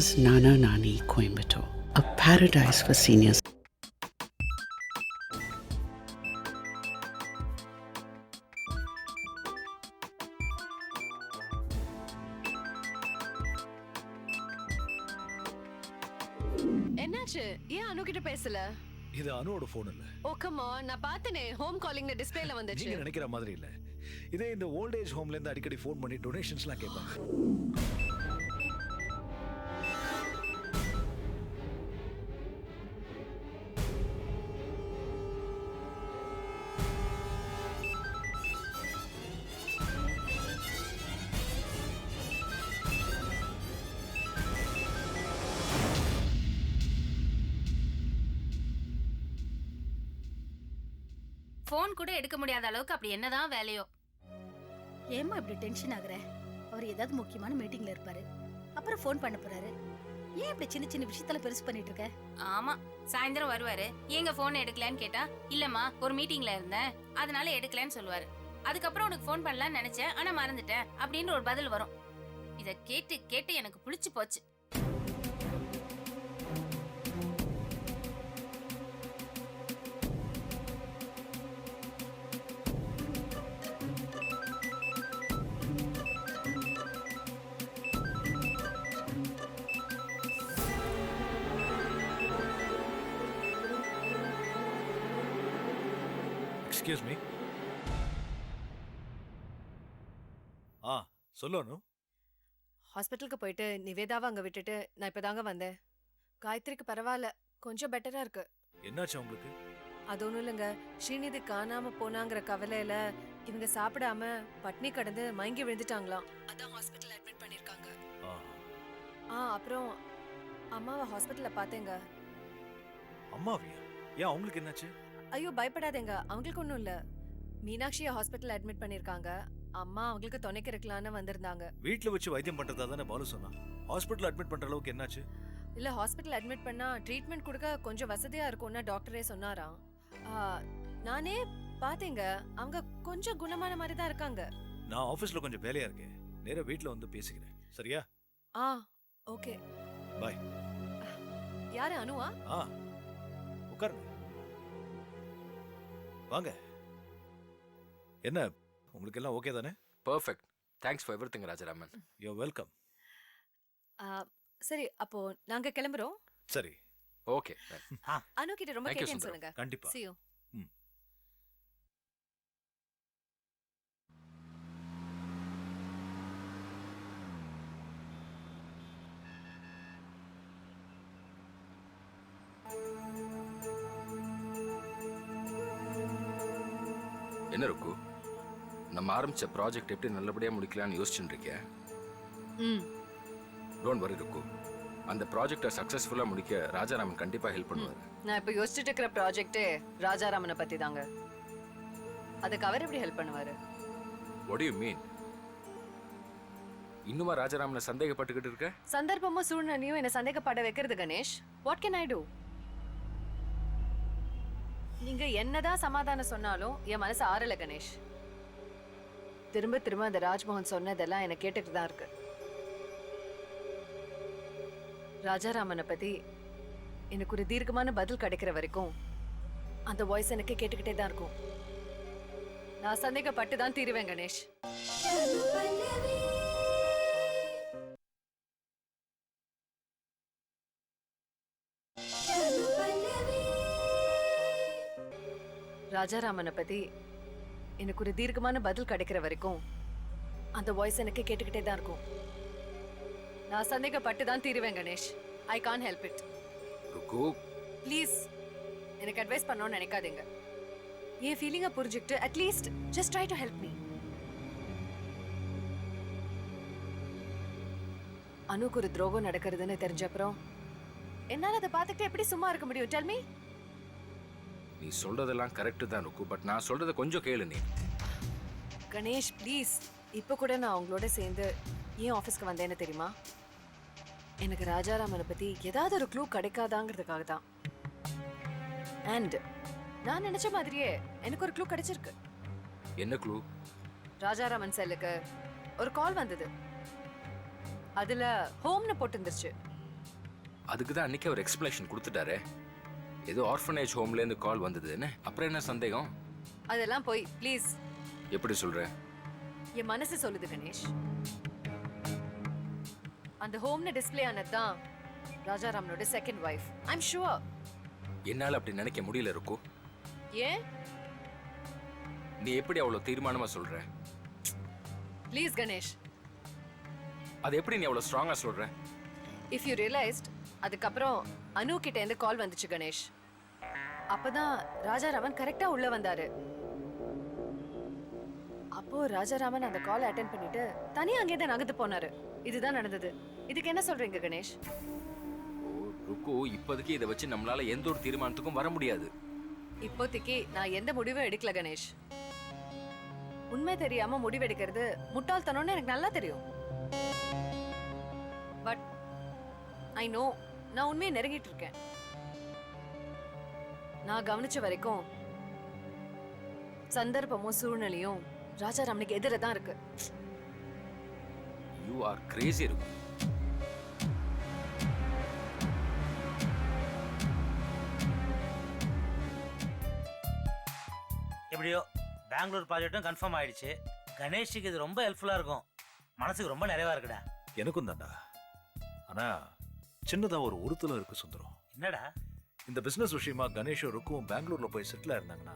Nana's Nana Nani Coimbatore, a paradise for seniors. என்னாச்சு? ஏன் அனு கிட்ட பேசல? இது அனுவோட போன் இல்ல. ஓ கம்மா நான் பார்த்தனே. ஹோம் காலிங்ல டிஸ்ப்ளேல வந்துச்சு. நீங்க நினைக்கிற மாதிரி இல்ல. இதே இந்த ஓல்ட் ஏஜ் ஹோம்ல இருந்து அடிக்கடி ஃபோன் பண்ணி டொனேஷன்ஸ்லாம் கேட்பாங்க. ஃபோன் கூட எடுக்க முடியாத அளவுக்கு அப்படி என்னதான் வேலையோ. ஏம்மா இப்படி டென்ஷன் ஆகுற? அவர் ஏதாவது முக்கியமான மீட்டிங்ல இருப்பாரு. அப்புறம் ஃபோன் பண்ண போறாரு. ஏன் இப்படி சின்ன சின்ன விஷயத்துல பெருசு பண்ணிட்டு இருக்க? ஆமா சாயந்தரம் வருவாரு. ஏங்க போன் எடுக்கலன்னு கேட்டா இல்லம்மா ஒரு மீட்டிங்ல இருந்தேன். அதனால எடுக்கலன்னு சொல்லுவாரு. அதுக்கப்புறம் உனக்கு ஃபோன் பண்ணலாம்னு நினைச்சேன் ஆனா மறந்துட்டேன். அப்படின்னு ஒரு பதில் வரும். இத கேட்டு கேட்டு எனக்கு புளிச்சு போச்சு. எக்ஸ்கியூஸ் மீ ஆ சொல்லு அனு. ஹாஸ்பிட்டலுக்கு போயிட்டு நிவேதாவை அங்க விட்டுட்டு நான் இப்பதாங்க வந்தேன். காயத்ரிக்கு பரவாயில்ல கொஞ்சம் பெட்டரா இருக்கு. என்னாச்சு உங்களுக்கு அது ஒண்ணும் இல்லைங்க ஸ்ரீநிதி காணாம போனாங்கிற கவலையில இவங்க சாப்பிடாம பட்னி கடந்து மயங்கி விழுந்துட்டாங்களாம். அதான் ஹாஸ்பிட்டல் அட்மிட் பண்ணிருக்காங்க. ஆ. ஆ அப்புறம் அம்மாவை ஹாஸ்பிட்டல்ல பார்த்தேங்க. அம்மாவியா? ஏன் அவங்களுக்கு என்னாச்சு? ஐயோ பயப்படாதேங்க. அவங்களுக்கு ஒன்றும் இல்ல. மீனாட்சியை ஹாஸ்பிட்டல் அட்மிட் பண்ணிருக்காங்க அம்மா அவங்களுக்கு துணைக்கு இருக்கலான்னு வந்திருந்தாங்க. வீட்ல வச்சு வைத்தியம் பண்றதா தானே பாலு சொன்னா ஹாஸ்பிட்டல் அட்மிட் பண்ற அளவுக்கு என்னாச்சு? இல்ல ஹாஸ்பிட்டல் அட்மிட் பண்ணா ட்ரீட்மெண்ட் கொடுக்க கொஞ்சம் வசதியா இருக்கும்னு டாக்டரே சொன்னாராம். நானே பாத்தேங்க அவங்க கொஞ்சம் குணமான மாதிரி தான் இருக்காங்க. நான் ஆபீஸ்ல கொஞ்சம் வேலையா இருக்கேன். நேரா வீட்ல வந்து பேசிக்கிறேன். சரியா? ஆ ஓகே. Bye. யாரு அனுவா? ஆ. உட்காருங்க. வாங்க. என்ன உங்களுக்கு எல்லாம் ஓகே தானே? Perfect thanks for everything Rajaraman you welcome சரி அப்போ நாங்க கிளம்புறோம். சரி. ஓகே அனு கிட்ட ரொம்ப கேட்டேன்னு. சொல்லுங்க. கண்டிப்பா. See you. என்ன ருக்கு நம்ம ஆரம்பிச்ச ப்ராஜெக்ட் எப்படி நல்லபடியா முடிக்கலாம்னு யோசிச்சுட்டு இருக்கேன் ம். டோன்ட் வரி ருக்கு அந்த ப்ராஜெக்டை சக்ஸஸ்ஃபுல்லா முடிக்க ராஜாராமன் கண்டிப்பா ஹெல்ப் பண்ணுவாரு. நான் இப்ப யோசிச்சுட்டு இருக்கிற ப்ராஜெக்டே ராஜாராமனை பத்தி தாங்க அதுக்கு அவர் எப்படி ஹெல்ப் பண்ணுவாரு? வாட் யூ மீன் இன்னுமா ராஜாராமனை சந்தேகப்பட்டுக்கிட்டு இருக்க? சந்தர்ப்பமும் சூழ்நிலையும் என்ன சந்தேகப்பட வைக்கிறது Ganesh. What can I do நீங்க என்னதான் சமாதானம் சொன்னாலும் என் மனசு ஆறல கணேஷ். திரும்ப திரும்ப அந்த ராஜ்மோகன் சொன்னதெல்லாம் எனக்கு கேட்டுட்டு தான் இருக்கு. ராஜாராமனை பத்தி எனக்கு ஒரு தீர்க்கமான பதில் கிடைக்கிற வரைக்கும் அந்த வாய்ஸ் எனக்கு கேட்டுக்கிட்டே தான் இருக்கும். நான் சந்தேகப்பட்டு தான் தீருவேன் கணேஷ். ராஜாராமனை பத்தி எனக்கு ஒரு தீர்க்கமான பதில் கிடைக்கிற வரைக்கும் அந்த வாய்ஸ் எனக்கு கேட்டுக்கிட்டே தான் இருக்கும். நான் சந்தேகப்பட்டு தான் தீருவேன் Ganesh. I can help it please எனக்கு அட்வைஸ் பண்ணணும்னு நினைக்காதீங்க. என் ஃபீலிங்கை புரிஞ்சுக்கிட்டு at least just try to help me அனுக்கு ஒரு துரோகம் நடக்கிறதுன்னு தெரிஞ்ச அப்புறம் என்னால அதை பார்த்துக்கிட்டு எப்படி சும்மா இருக்க முடியும்? டெல் மீ நீ சொல்றதெல்லாம் கரெக்ட் தான் ருக்கு. பட் நான் சொல்றதை கொஞ்சம் கேளு நீ. கணேஷ் ப்ளீஸ் இப்போ கூட நான் அவங்களோட சேர்ந்து ஏன் ஆஃபீஸ்க்கு வந்தேன்னு தெரியுமா? எனக்கு ராஜாராமனை பற்றி ஏதாவது ஒரு க்ளூ கிடைக்காதாங்கிறதுக்காக தான். அண்ட் நான் நினச்ச மாதிரியே எனக்கு ஒரு க்ளூ கிடைச்சிருக்கு. என்ன க்ளூ ராஜாராமன் செல்லுக்கு ஒரு கால் வந்தது. அதில் ஹோம்னு போட்டிருந்துருச்சு அதுக்கு தான் அன்னைக்கு அவர் எக்ஸ்பிளேஷன் கொடுத்துட்டாரே. ஏதோ ஆர்ஃபனேஜ் ஹோம்லேருந்து கால் வந்ததுன்னு. அப்புறம் என்ன சந்தேகம்? அதெல்லாம் போய் ப்ளீஸ் எப்படி சொல்ற? என் மனசு சொல்லுது கணேஷ். அந்த ஹோம்ல டிஸ்ப்ளே ஆனது தான் ராஜாராமனோட செகண்ட் ஒய்ஃப் ஐம் ஷுவர் என்னால் அப்படி நினைக்க முடியல ருக்கு. ஏன்? நீ எப்படி அவ்வளோ தீர்மானமா சொல்ற? ப்ளீஸ் கணேஷ். அது எப்படி நீ அவ்வளோ ஸ்ட்ராங்கா சொல்ற? இஃப் யூ ரியலைஸ்ட் அதுக்கப்புறம் அனு கிட்ட இருந்து கால் வந்துச்சு கணேஷ். அப்பதான் ராஜாராமன் கரெக்டா உள்ள வந்தாரு. அப்போ ராஜாராமன் அந்த கால் அட்டென்ட் பண்ணிட்டு தனியா அங்கே தான் நகர்ந்து போனாரு. இதுதான் நடந்தது. இதுக்கு என்ன சொல்றீங்க கணேஷ்? ருக்கு இப்போதைக்கு இதை வச்சு நம்மளால எந்த ஒரு தீர்மானத்துக்கும் வர முடியாது. இப்போதைக்கு நான் எந்த முடிவும் எடுக்கல கணேஷ். உண்மை தெரியாம முடிவெடுக்கிறது முட்டாள்தனம்னு எனக்கு நல்லா தெரியும். பட் ஐ நோ நான் உண்மையை நெருங்கிட்டு இருக்கேன். நான் கவனிச்ச வரைக்கும் சந்தர்ப்பமும் சூழ்நிலையும் ராஜாராமனுக்கு எதிர தான் இருக்கு. யூ ஆர் கிரேசி இருக்கும் எப்படியோ பெங்களூர் ப்ராஜெக்ட்டும் கன்ஃபார்ம் ஆயிடுச்சு. கணேஷுக்கு இது ரொம்ப ஹெல்ப்ஃபுல்லா இருக்கும். மனசுக்கு ரொம்ப நிறைவா இருக்குடா. எனக்கும் தான்டா. ஆனா சின்னதா ஒரு உறுத்தலும் இருக்கு சுந்தரம். என்னடா? இந்த பிசினஸ் விஷயமா கணேஷும் ருக்கும் பெங்களூர்ல போய் செட்டில் இருந்தாங்கன்னா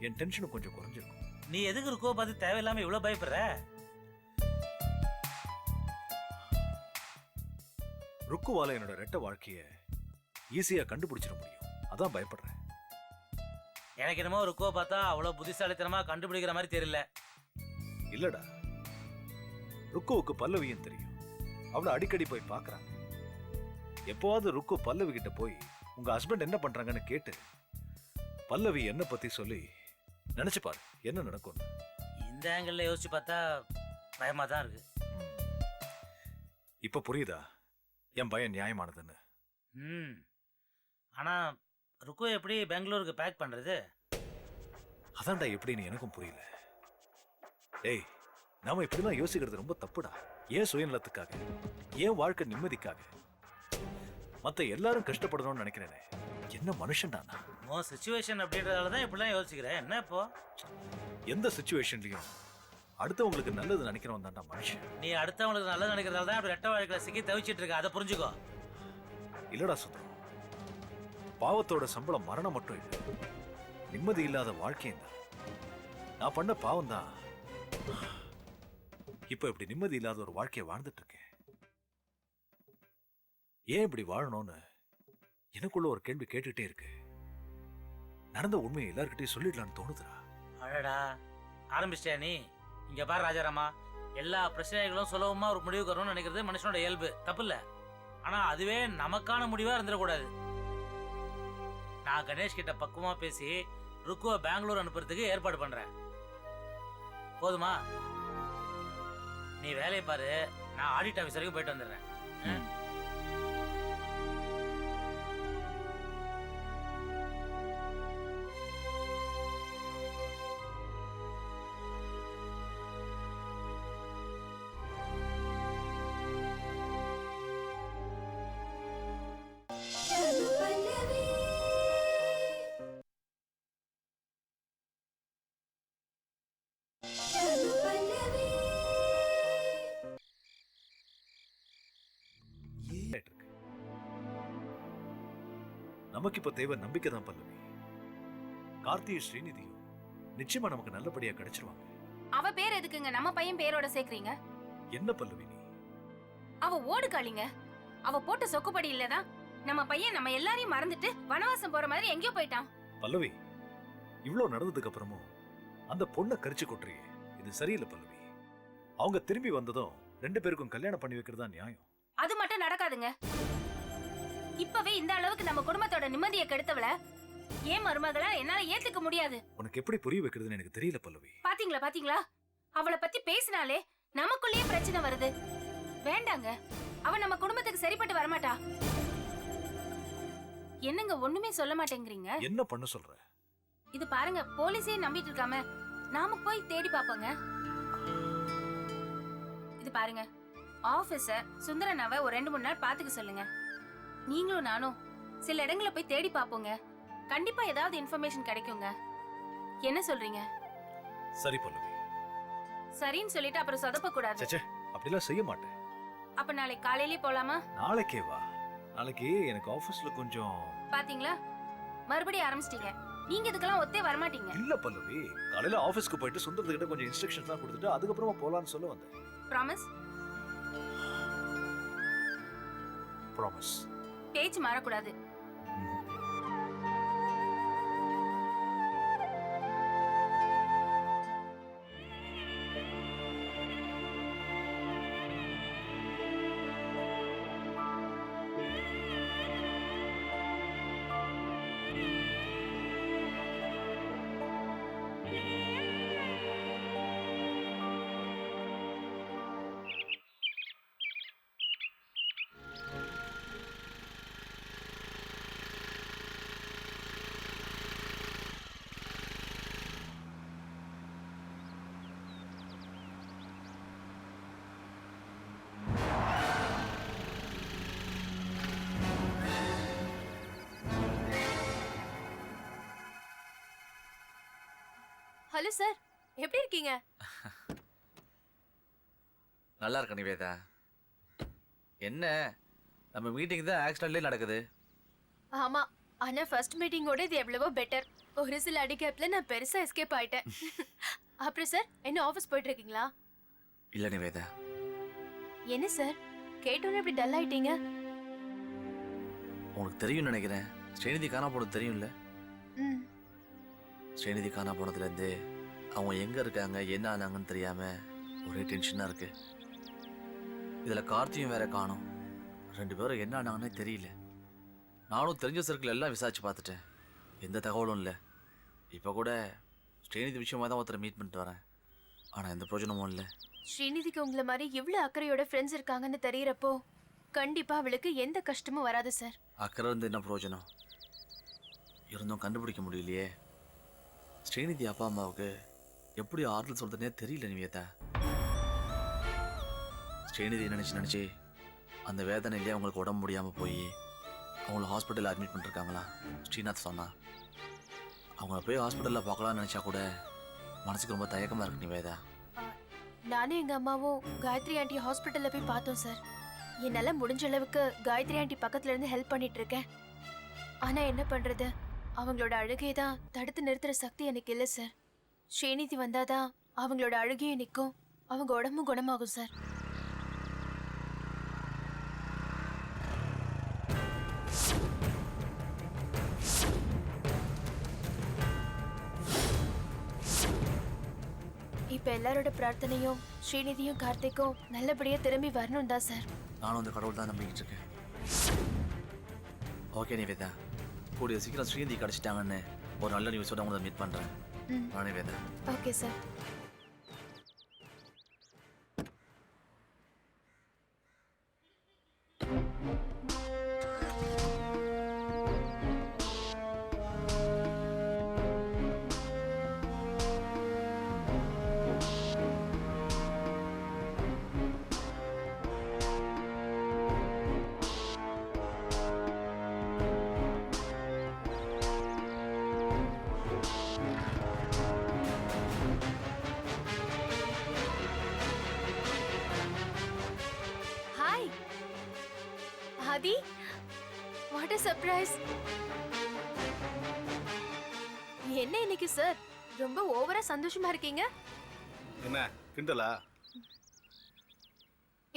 என் டென்ஷனும் கொஞ்சம் குறைஞ்சிருக்கும். நீ எதுக்கு இருக்கோ பார்த்து தேவையில்லாம இவ்வளவு பயப்படுற? ருக்குவால என்னோட ரெட்ட வாழ்க்கைய ஈஸியா கண்டுபிடிச்சிட முடியும். அதான் பயப்படுறேன். எனக்கு என்னமோ இருக்கோ பார்த்தா அவ்வளவு புத்திசாலித்தனமா கண்டுபிடிக்கிற மாதிரி தெரியல. இல்லடா. ருக்குவுக்கு பல்லவியும் தெரியும். அவளை அடிக்கடி போய் பார்க்கறாங்க. எப்போவாவது ருக்கு பல்லவி கிட்ட போய் உங்க ஹஸ்பண்ட் என்ன பண்றாங்கன்னு கேட்டு பல்லவி என்ன பத்தி சொல்லி நினைச்சு பாரு என்ன நடக்கும்னு. இந்த ஆங்கிள் யோசிச்சு பார்த்தா பயமா தான் இருக்கு. இப்ப புரியுதா? என் பயம் நியாயமானதுன்னு. ம். ஆனா ருக்கோ எப்படி பெங்களூருக்கு பேக் பண்றது? அதான்டா எப்படின்னு எனக்கும் புரியல. டேய் நாம இப்படிலாம் யோசிக்கிறது ரொம்ப தப்புடா. ஏன் சுயநலத்துக்காக? ஏன் வாழ்க்கை நிம்மதிக்காக? மத்த எல்லாரும் கஷ்டப்படணும்னு நினைக்கிறேனே. என்ன மனுஷன்டா நான்? நோ சுச்சுவேஷன் அப்படின்றதால தான் இப்படிலாம் யோசிக்கிறேன். என்ன இப்போ? எந்த சுச்சுவேஷன்லயும் அடுத்தவங்களுக்கு நல்லது நினைக்கிறவன் தான்டா மனுஷன். நீ அடுத்தவங்களுக்கு நல்லது நினைக்கிறதால தான் அப்படி ரெட்ட வாழ்க்கையில சிக்கி தவிச்சிட்டு இருக்க அதை புரிஞ்சுக்கோ. இல்லடா சுந்தரம். பாவத்தோட சம்பளம் மரணம் மட்டும் இல்லை. நிம்மதி இல்லாத வாழ்க்கையும் தான் நான் பண்ண பாவம் தான். இப்ப இப்படி நிம்மதி இல்லாத ஒரு வாழ்க்கையை வாழ்ந்துட்டு இருக்கேன். ஏன் இப்படி வாழணும்னு எனக்குள்ள ஒரு கேள்வி கேட்டுட்டே இருக்கு. நடந்த உண்மையை எல்லார்கிட்டயும் சொல்லிடலாம்னு தோணுதுடா. அடடா ஆரம்பிச்சிட்டியா நீ? இங்க பாரு ராஜாராமா எல்லா பிரச்சனைகளும் சுலபமா ஒரு முடிவுக்கு வரணும்னு நினைக்கிறது மனுஷனோட இயல்பு. தப்பு இல்ல ஆனா அதுவே நமக்கான முடிவா இருந்துடக்கூடாது. நான் கணேஷ் கிட்ட பக்குவமா பேசி ருக்குவை பெங்களூர் அனுப்புறதுக்கு ஏற்பாடு பண்றேன். போதுமா? நீ வேலையை பாரு நான் ஆடிட் ஆஃபீஸ் வரைக்கும் போயிட்டு வந்துடுறேன். நமக்கு இப்ப தேவை நம்பிக்கை தான் பல்லவி கார்த்தியும் ஸ்ரீநிதியும் நிச்சயமா நமக்கு நல்லபடியா கிடைச்சிருவாங்க. அவ பேர் எதுக்குங்க? நம்ம பையன் பேரோட சேர்க்கறீங்க? என்ன பல்லவி நீ? அவ ஓடுகாளிங்க அவ போட்ட சொக்குப்படி இல்லதான் நம்ம பையன் நம்ம எல்லாரையும் மறந்துட்டு வனவாசம் போற மாதிரி எங்கேயோ போயிட்டான். பல்லவி இவ்ளோ நடந்ததுக்கு அப்புறமும் அந்த பொண்ணை கரிச்சு கொட்டுறியே. இது சரியில்லை பல்லவி. அவங்க திரும்பி வந்ததும் ரெண்டு பேருக்கும் கல்யாணம் பண்ணி வைக்கிறதா நியாயம். அது மட்டும் நடக்காதுங்க. இப்பவே இந்த அளவுக்கு நம்ம குடும்பத்தோட நிம்மதியை கெடுத்தவள? ஏன் மருமகளா? என்னால ஏத்துக்க முடியாது. உனக்கு எப்படி புரிய வைக்கிறதுன்னு எனக்கு தெரியல பல்லவி. பாத்தீங்களா பாத்தீங்களா? அவளை பத்தி பேசினாலே நமக்குள்ளேயே பிரச்சனை வருது. வேண்டாங்க. அவ நம்ம குடும்பத்துக்கு சரிப்பட்டு வரமாட்டா. என்னங்க ஒண்ணுமே சொல்ல மாட்டேங்கிறீங்க? என்ன பண்ண சொல்ற? இது பாருங்க போலீஸே நம்பிட்டு இருக்காம நாம போய் தேடி பாப்போங்க. இது பாருங்க ஆபீஸ சுந்தரனாவை ஒரு ரெண்டு மூணு நாள் பாத்துக்க சொல்லுங்க. நீங்களும் நானும் சில இடங்களை போய் தேடி பார்ப்போங்க கண்டிப்பா ஏதாவது இன்ஃபர்மேஷன் கிடைக்குங்க. என்ன சொல்றீங்க? சரி பல்லவி சரின்னு சொல்லிட்டு அப்புறம் சொதப்ப கூடாது சச்சே அப்படிலாம் செய்ய மாட்டேன். அப்ப நாளைக்கு காலையிலே போலாமா? நாளைக்கே வா. நாளைக்கு எனக்கு ஆபீஸ்ல கொஞ்சம் பாத்தீங்களா? மறுபடியும் ஆரம்பிச்சிட்டீங்க. நீங்க இதுக்கெல்லாம் ஒத்தே வரமாட்டீங்க. இல்ல பல்லவி காலையில ஆபீஸ்க்கு போயிட்டு சுந்தரத்துக்கிட்ட கொஞ்சம் இன்ஸ்ட்ரக்ஷன் தான் கொடுத்துட்டு அதுக்கப்புறமா போலான்னு சொல்ல வந்தேன். ப்ராமிஸ் ப்ராமிஸ் பேச்சு மாறக்கூடாது. Hello sir. எப்படி இருக்கீங்க? நல்லா இருக்க நிவேதா. என்ன? நம்ம மீட்டிங் தான் ஆக்சிடென்ட்லேயே நடக்குது. ஆமா. ஆனா ஃபர்ஸ்ட் மீட்டிங்கோட இது எவ்வளவோ பெட்டர் ஒரு சில அடிக்கப்ல நான் பெருசா எஸ்கேப் ஆயிட்டேன். அப்புறம் சார் என்ன ஆபீஸ் போயிட்டு இருக்கீங்களா இல்லை நிவேதா. என்ன சார்? கேட்டோன்னே இப்படி டல் ஆயிட்டீங்க. உனக்கு தெரியும்னு நினைக்கிறேன். ஸ்ரீநிதி காணா போனது தெரியும்ல. ம். ஸ்ரீநிதி காணா போனதுலேருந்து அவங்க எங்கே இருக்காங்க என்ன ஆனாங்கன்னு தெரியாமல் ஒரே டென்ஷனாக இருக்கு. இதில் கார்த்தியும் வேற காணோம். ரெண்டு பேரும் என்ன ஆனாங்கன்னே தெரியல. நானும் தெரிஞ்ச சர்க்கிள் எல்லாம் விசாரிச்சு பார்த்துட்டேன். எந்த தகவலும் இல்லை. இப்போ கூட ஸ்ரீநிதி விஷயமா தான் ஒருத்தரை மீட் பண்ணிட்டு வரேன். ஆனால் எந்த பிரயோஜனமும் இல்லை. ஸ்ரீநிதிக்கு உங்களை மாதிரி இவ்வளவு அக்கறையோட ஃப்ரெண்ட்ஸ் இருக்காங்கன்னு தெரியறப்போ கண்டிப்பா அவளுக்கு எந்த கஷ்டமும் வராது சார் அக்கறை இருந்து என்ன பிரயோஜனம்? இருந்தும் கண்டுபிடிக்க முடியலையே. ஸ்ரீநிதி அப்பா அம்மாவுக்கு எப்படி ஆறுதல் சொல்றதுனே தெரியல நிவேதா. ஸ்ரீநிதி நினச்சி நினச்சி அந்த வேதனையிலே அவங்களுக்கு உடம்பு முடியாமல் போய் அவங்கள ஹாஸ்பிட்டலில் அட்மிட் பண்ணிருக்காங்களா? ஸ்ரீநாத் சொன்னா. அவங்கள போய் ஹாஸ்பிட்டலில் பார்க்கலாம்னு நினச்சா கூட மனசுக்கு ரொம்ப தயக்கமாக இருக்கு நிவேதா. நானும் எங்கள் அம்மாவும் காயத்ரி ஆண்டி ஹாஸ்பிட்டலில் போய் பார்த்தோம் சார். என்னால் முடிஞ்ச அளவுக்கு காயத்ரி ஆண்டி பக்கத்துலேருந்து ஹெல்ப் பண்ணிட்டு இருக்கேன். ஆனால் என்ன பண்ணுறது அவங்களோட அழுகையை தான் தடுத்து நிறுத்துற சக்தி எனக்கு இல்லை சார் ஸ்ரீநிதி வந்தாதான் அவங்களோட அழுகையும் நிற்கும் அவங்க உடம்பும் குணமாகும் சார் இப்ப எல்லாரோட பிரார்த்தனையும் ஸ்ரீநிதியும் கார்த்திக்கும் நல்லபடியா திரும்பி வரணும் தான் சார் நானும் அந்த கடவுள் தான் நம்பிக்கிட்டு இருக்கேன். ஓகே நிவேதா. கூடிய சீக்கிரம் ஸ்ரீநிதி கிடச்சிட்டாங்கன்னு ஒரு நல்ல நியூஸோட உங்களை மீட் பண்ணுறேன் ம். நான் நிவேதா ஓகே சார் சர்ப்ரைஸ். என்ன இன்னைக்கு சார்? ரொம்ப ஓவரா சந்தோஷமா இருக்கீங்க? என்ன கிண்டலா?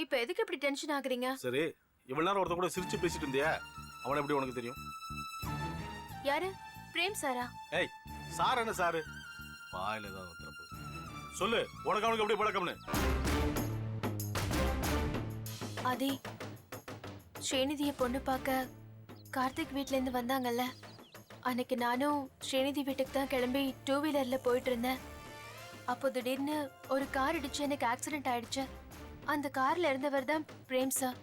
இப்ப எதுக்கு இப்படி டென்ஷன் ஆகுறீங்க? சரி இவ்வளவு நேரம் ஒருத்தன் கூட சிரிச்சு பேசிட்டு இருந்தியா? அவனை எப்படி உனக்கு தெரியும்? யாரு? பிரேம் சாரா? ஏய் சார் என்ன சாரு? வாயில ஏதாவது வந்துறப்போ சொல்லு உனக்கு அவனுக்கு எப்படி பழக்கம்னு? ஆதி ஸ்ரீநிதிய பொண்ணு பார்க்க கார்த்திக் வீட்டிலேருந்து வந்தாங்கல்ல. அன்னைக்கு நானும் ஸ்ரீநிதி வீட்டுக்கு தான் கிளம்பி டூ வீலரில் போயிட்டு இருந்தேன். அப்போ திடீர்னு ஒரு கார் இடிச்சு எனக்கு ஆக்சிடென்ட் ஆயிடுச்சு. அந்த காரில் இருந்தவர் தான் பிரேம் சார்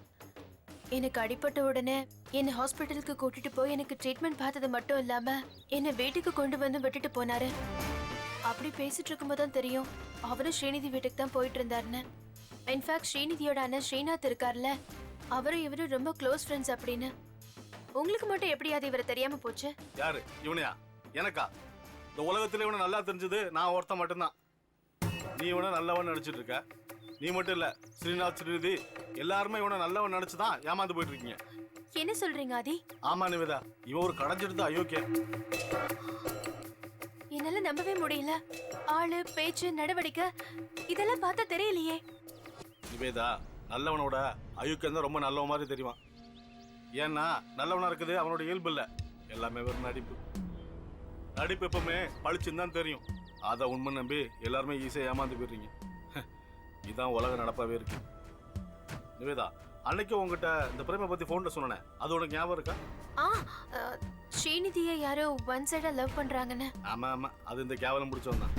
எனக்கு அடிப்பட்ட உடனே என்னை ஹாஸ்பிட்டலுக்கு கூட்டிட்டு போய் எனக்கு ட்ரீட்மெண்ட் பார்த்தது மட்டும் இல்லாமல் என்னை வீட்டுக்கு கொண்டு வந்து விட்டுட்டு போனாரு. அப்படி பேசிட்டு இருக்கும்போது தான் தெரியும் அவரும் ஸ்ரீநிதி வீட்டுக்கு தான் போயிட்டு இருந்தாருன்னு. இன்ஃபேக்ட் ஸ்ரீநிதியோட அண்ணன் ஸ்ரீநாத் இருக்கார்ல. அவரும் இவரும் ரொம்ப க்ளோஸ் ஃப்ரெண்ட்ஸ் அப்படின்னு. உங்களுக்கு மட்டும் எப்படி அது இவரை தெரியாம போச்சு? யாரு? இவனையா? எனக்கா? இந்த உலகத்துல இவனை நல்லா தெரிஞ்சது நான் ஒருத்தன் மட்டும்தான். நீ இவனை நல்லவன் நினைச்சிட்டு இருக்க. நீ மட்டும் இல்ல ஸ்ரீநாத் ஸ்ரீநிதி எல்லாருமே இவனை நல்லவன் நினைச்சுதான் ஏமாந்து போயிட்டு இருக்கீங்க என்ன சொல்றீங்க ஆதி? ஆமா நிவேதா. இவன் ஒரு கடைஞ்சிட்டு அயோக்கிய. என்னால நம்பவே முடியல. ஆளு பேச்சு நடவடிக்கை இதெல்லாம் பார்த்தா தெரியலையே. நிவேதா நல்லவனோட அயோக்கியம் தான் ரொம்ப நல்லவன் மாதிரி தெரியுமா ஏன்னா நல்லவனா இருக்குது அவனோட இயல்பு இல்ல. எல்லாமே வெறும் நடிப்பு. நடிப்பு எப்பவுமே பளிச்சுன்னு தான் தெரியும். அதை உண்மை நம்பி எல்லாருமே ஈஸியாக ஏமாந்து போயிடுறீங்க. இதான் உலக நடப்பாவே இருக்கு. நிவேதா அன்னைக்கு உங்ககிட்ட இந்த பிரேமை பத்தி போன்ல சொன்னேன். அது உனக்கு ஞாபகம் இருக்கா? ஆ ஸ்ரீநிதியை யாரோ ஒன் சைடா லவ் பண்றாங்கன்னு. ஆமா ஆமா. அது இந்த கேவலம் பிடிச்சவன் தான்.